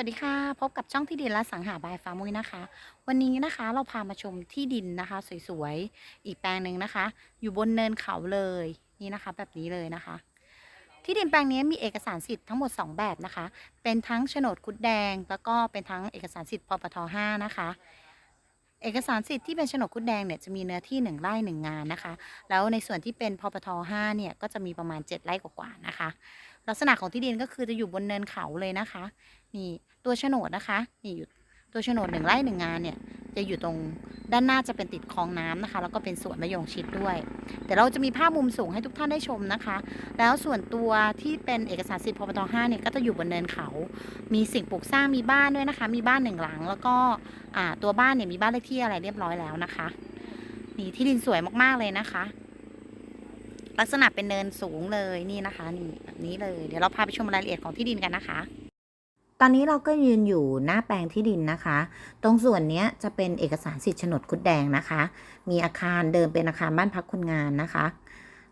วัสดีค่ะ พบกับช่องที่ดินและสังหาบายฟ้ามุ้ยนะคะ วันนี้นะคะเราพามาชมที่ดินนะคะ สวยๆ อีกแปลงหนึ่งนะคะ อยู่บนเนินเขาเลยนี่นะคะ แบบนี้เลยนะคะ ที่ดินแปลงนี้มีเอกสารสิทธิ์ทั้งหมด 2 แบบนะคะ เป็นทั้งโฉนดคุดแดง แล้วก็เป็นทั้งเอกสารสิทธิ์พปท5นะคะ เอกสารสิทธิ์ที่เป็นโฉนดคุดแดงเนี่ยจะมีเนื้อที่ 1ไร่1งานนะคะ แล้วในส่วนที่เป็นพปท5เนี่ยก็จะมีประมาณ 7ไร่กว่าๆนะคะ ลักษณะของที่ดินก็คือจะอยู่บนเนินเขาเลยนะคะนี่ตัวโฉนดนะคะนี่อยู่ตัวโฉนดหนึ่งไร่หนึ่งงานเนี่ยจะอยู่ตรงด้านหน้าจะเป็นติดคลองน้ำนะคะ แล้วก็เป็นสวนมะยงชิดด้วย แต่เราจะมีภาพมุมสูงให้ทุกท่านได้ชมนะคะ แล้วส่วนตัวที่เป็นเอกสารสิทธิ์พปท5เนี่ยก็จะอยู่บนเนินเขา มีสิ่งปลูกสร้างมีบ้านด้วยนะคะ มีบ้านหนึ่งหลัง แล้วก็อ่าตัวบ้านเนี่ยมีบ้านเลขที่อะไรเรียบร้อยแล้วนะคะ นี่ที่ดินสวยมากๆเลยนะคะ ลักษณะเป็นเนินสูงเลยนี่นะคะนี่แบบนี้เลยเดี๋ยวเราพาไปชมรายละเอียดของที่ดินกันนะคะ ตอนนี้เราก็ยืนอยู่หน้าแปลงที่ดินนะคะ ตรงส่วนนี้จะเป็นเอกสารสิทธิ์โฉนดคุดแดงนะคะ มีอาคารเดิมเป็นอาคารบ้านพักคนงานนะคะ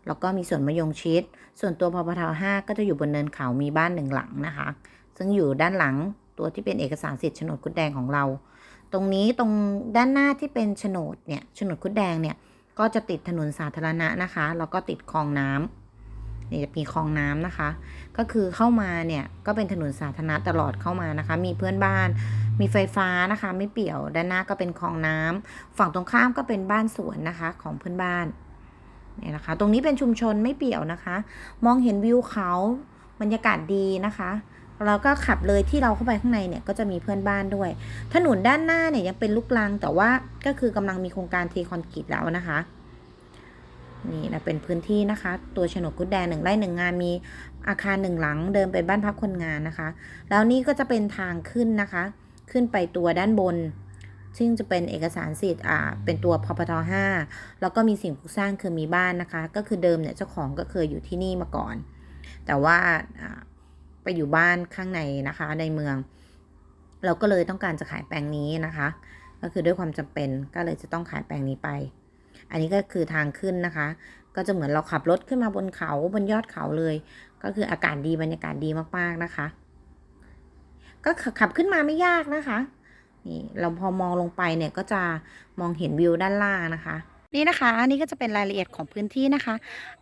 แล้วก็มีสวนมะยงชิด ส่วนตัวพพท5ก็จะอยู่บนเนินเขามีบ้านหนึ่งหลังนะคะ ซึ่งอยู่ด้านหลังตัวที่เป็นเอกสารสิทธิ์โฉนดคุดแดงของเรา ตรงนี้ตรงด้านหน้าที่เป็นโฉนดเนี่ยโฉนดคุดแดงเนี่ย ก็จะติดถนนสาธารณะนะคะ แล้วก็ติดคลองน้ำนี่จะมีคลองน้ำนะคะ ก็คือเข้ามาเนี่ยก็เป็นถนนสาธารณะตลอดเข้ามานะคะ มีเพื่อนบ้าน มีไฟฟ้านะคะ ไม่เปี่ยว ด้านหน้าก็เป็นคลองน้ำฝั่งตรงข้ามก็เป็นบ้านสวนนะคะของเพื่อนบ้านเนี่ยนะคะ ตรงนี้เป็นชุมชนไม่เปี่ยวนะคะ มองเห็นวิวเขาบรรยากาศดีนะคะ แล้วก็ขับเลยที่เราเข้าไปข้างในเนี่ยก็จะมีเพื่อนบ้านด้วย ถนนด้านหน้าเนี่ยยังเป็นลูกรังแต่ว่าก็คือกำลังมีโครงการเทคอนกรีตแล้วนะคะนี่นะเป็นพื้นที่นะคะ ตัวโฉนดกุดแดงหนึ่งไร่หนึ่งงานมีอาคารหนึ่งหลัง เดิมเป็นบ้านพักคนงานนะคะ แล้วนี่ก็จะเป็นทางขึ้นนะคะ ขึ้นไปตัวด้านบน ซึ่งจะเป็นเอกสารสิทธิ์อ่าเป็นตัวพพท5แล้วก็มีสิ่งปลูกสร้างคือมีบ้านนะคะ ก็คือเดิมเนี่ยเจ้าของก็เคยอยู่ที่นี่มาก่อน แต่ว่าอ่า ไปอยู่บ้านข้างในนะคะ ในเมือง เราก็เลยต้องการจะขายแปลงนี้นะคะ ก็คือด้วยความจำเป็นก็เลยจะต้องขายแปลงนี้ไป อันนี้ก็คือทางขึ้นนะคะ ก็จะเหมือนเราขับรถขึ้นมาบนเขาบนยอดเขาเลย ก็คืออากาศดีบรรยากาศดีมากๆนะคะ ก็ขับขึ้นมาไม่ยากนะคะนี่เราพอมองลงไปเนี่ยก็จะมองเห็นวิวด้านล่างนะคะ นี่นะคะอันนี้ก็จะเป็นรายละเอียดของพื้นที่นะคะ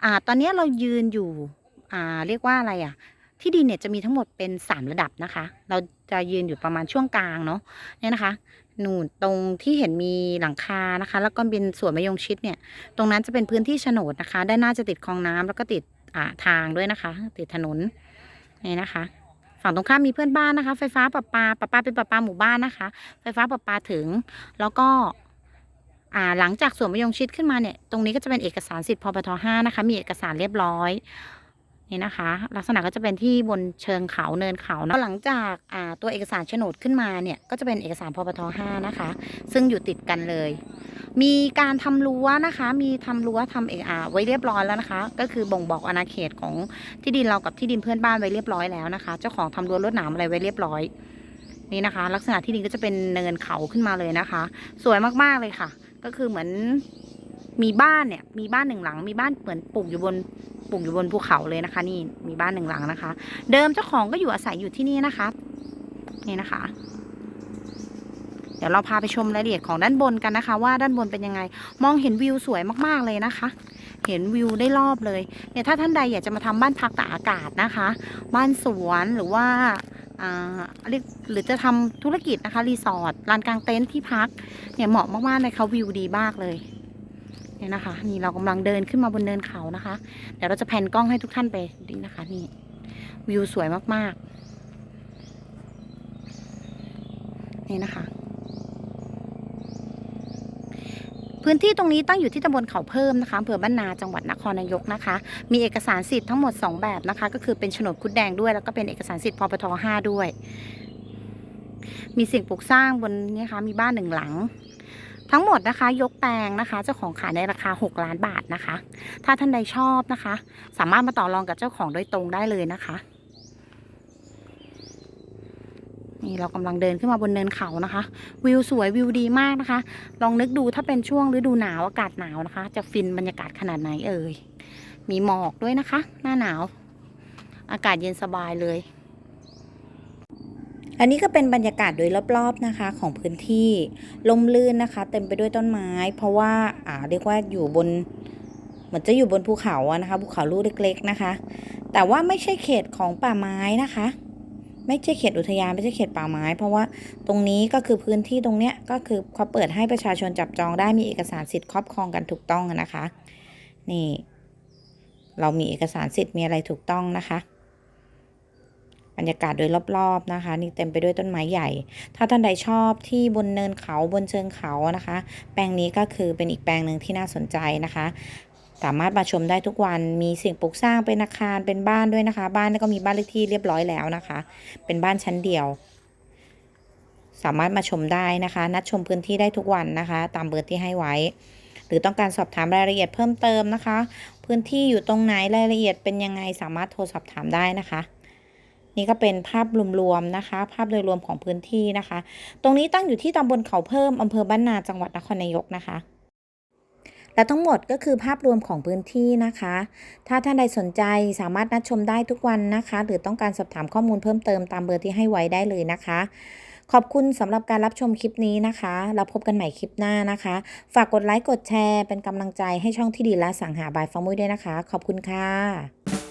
อ่าตอนนี้เรายืนอยู่อ่าเรียกว่าอะไรอะ ที่ดินเนี่ยจะมีทั้งหมดเป็น 3 ระดับนะคะ เราจะยืนอยู่ประมาณช่วงกลางเนาะเนี่ยนะคะหนูตรงที่เห็นมีหลังคานะคะ แล้วก็เป็นสวนมะยงชิดเนี่ย ตรงนั้นจะเป็นพื้นที่โฉนดนะคะ ด้านหน้าจะติดคลองน้ำแล้วก็ติดอ่าทางด้วยนะคะ ติดถนนนี่นะคะ ฝั่งตรงข้ามมีเพื่อนบ้านนะคะ ไฟฟ้าประปาประปาเป็นประปาหมู่บ้านนะคะ ไฟฟ้าประปาถึงแล้วก็หลังจากสวนมะยงชิดขึ้นมาเนี่ย ตรงนี้ก็จะเป็นเอกสารสิทธิ์พปท5นะคะ มีเอกสารเรียบร้อย นี่นะคะ ลักษณะก็จะเป็นที่บนเชิงเขาเนินเขานะหลังจากาตัวเอกสารโฉนดขึ้นมาเนี่ยก็จะเป็นเอกสารพปท5นะคะ ซึ่งอยู่ติดกันเลย มีการทำรั้วนะคะ มีทำรั้วทำเอกอาไว้เรียบร้อยแล้วนะคะ ก็คือบ่งบอกอาณาเขตของที่ดินเรากับที่ดินเพื่อนบ้านไว้เรียบร้อยแล้วนะคะ เจ้าของทำรั้วลวดหนามอะไรไว้เรียบร้อย นี่นะคะ ลักษณะที่ดินก็จะเป็นเนินเขาขึ้นมาเลยนะคะ สวยมากๆเลยค่ะ ก็คือเหมือนมีบ้านเนี่ยมีบ้านหนึ่งหลัง มีบ้านเหมือนปลูกอยู่บน ปลูกอยู่บนภูเขาเลยนะคะ นี่มีบ้านหนึ่งหลังนะคะ เดิมเจ้าของก็อยู่อาศัยอยู่ที่นี่นะคะ นี่นะคะ เดี๋ยวเราพาไปชมรายละเอียดของด้านบนกันนะคะ ว่าด้านบนเป็นยังไง มองเห็นวิวสวยมากๆเลยนะคะ เห็นวิวได้รอบเลยเนี่ยถ้าท่านใดอยากจะมาทำบ้านพักตากอากาศนะคะ บ้านสวนหรือว่าอ่าเรียกหรือจะทำธุรกิจนะคะรีสอร์ทลานกลางเต็นท์ที่พักเนี่ยเหมาะมากๆเลยค่ะวิวดีมากเลย เนี่ยนะคะ นี่เรากำลังเดินขึ้นมาบนเนินเขานะคะ เดี๋ยวเราจะแพนกล้องให้ทุกท่านไปดูนะคะ นี่วิวสวยมากๆ นี่นะคะ พื้นที่ตรงนี้ตั้งอยู่ที่ตำบลเขาเพิ่มนะคะอำเภอบ้านนาจังหวัดนครนายกนะคะ มีเอกสารสิทธิ์ทั้งหมด 2 แบบนะคะ ก็คือเป็นโฉนดคุดแดงด้วย แล้วก็เป็นเอกสารสิทธิ์พปท5ด้วย มีสิ่งปลูกสร้างบนนี้คะมีบ้านหนึ่งหลัง ทั้งหมดนะคะยกแปลงนะคะเจ้าของขายในราคา 6 ล้านบาทนะคะ ถ้าท่านใดชอบนะคะ สามารถมาต่อรองกับเจ้าของโดยตรงได้เลยนะคะ นี่เรากำลังเดินขึ้นมาบนเนินเขานะคะ วิวสวยวิวดีมากนะคะ ลองนึกดูถ้าเป็นช่วงฤดูหนาวอากาศหนาวนะคะ จะฟินบรรยากาศขนาดไหนเอ่ยมีหมอกด้วยนะคะ หน้าหนาว อากาศเย็นสบายเลย อันนี้ก็เป็นบรรยากาศโดยรอบๆนะคะของพื้นที่ลมลื่นนะคะ เต็มไปด้วยต้นไม้ เพราะว่าอ่าเรียกว่าอยู่บนเหมือนจะอยู่บนภูเขาอะนะคะภูเขาลูกเล็ก ๆนะคะ แต่ว่าไม่ใช่เขตของป่าไม้นะคะ ไม่ใช่เขตอุทยานไม่ใช่เขตป่าไม้ เพราะว่าตรงนี้ก็คือพื้นที่ตรงเนี้ยก็คือเขาเปิดให้ประชาชนจับจองได้มีเอกสารสิทธิ์ครอบครองกันถูกต้องนะคะ นี่ เรามีเอกสารสิทธิ์มีอะไรถูกต้องนะคะ บรรยากาศโดยรอบๆนะคะ นี่เต็มไปด้วยต้นไม้ใหญ่ ถ้าท่านใดชอบที่บนเนินเขาบนเชิงเขานะคะ แปลงนี้ก็คือเป็นอีกแปลงหนึ่งที่น่าสนใจนะคะ สามารถมาชมได้ทุกวันมีสิ่งปลูกสร้างเป็นอาคารเป็นบ้านด้วยนะคะ บ้านก็มีบ้านเลขที่เรียบร้อยแล้วนะคะ เป็นบ้านชั้นเดียว สามารถมาชมได้นะคะ นัดชมพื้นที่ได้ทุกวันนะคะ ตามเบอร์ที่ให้ไว้ หรือต้องการสอบถามรายละเอียดเพิ่มเติมนะคะ พื้นที่อยู่ตรงไหนรายละเอียดเป็นยังไงสามารถโทรสอบถามได้นะคะ นี่ก็เป็นภาพรวมๆนะคะ ภาพโดยรวมของพื้นที่นะคะ ตรงนี้ตั้งอยู่ที่ตำบลเขาเพิ่มอำเภอบ้านนาจังหวัดนครนายกนะคะและทั้งหมดก็คือภาพรวมของพื้นที่นะคะ ถ้าท่านใดสนใจสามารถนัดชมได้ทุกวันนะคะ หรือต้องการสอบถามข้อมูลเพิ่มเติมตามเบอร์ที่ให้ไว้ได้เลยนะคะ ขอบคุณสำหรับการรับชมคลิปนี้นะคะแล้วพบกันใหม่คลิปหน้านะคะ ฝากกดไลค์ กดแชร์ เป็นกำลังใจให้ช่องที่ดีและสังหาบายฟองมุ้ยด้วยนะคะ ขอบคุณค่ะ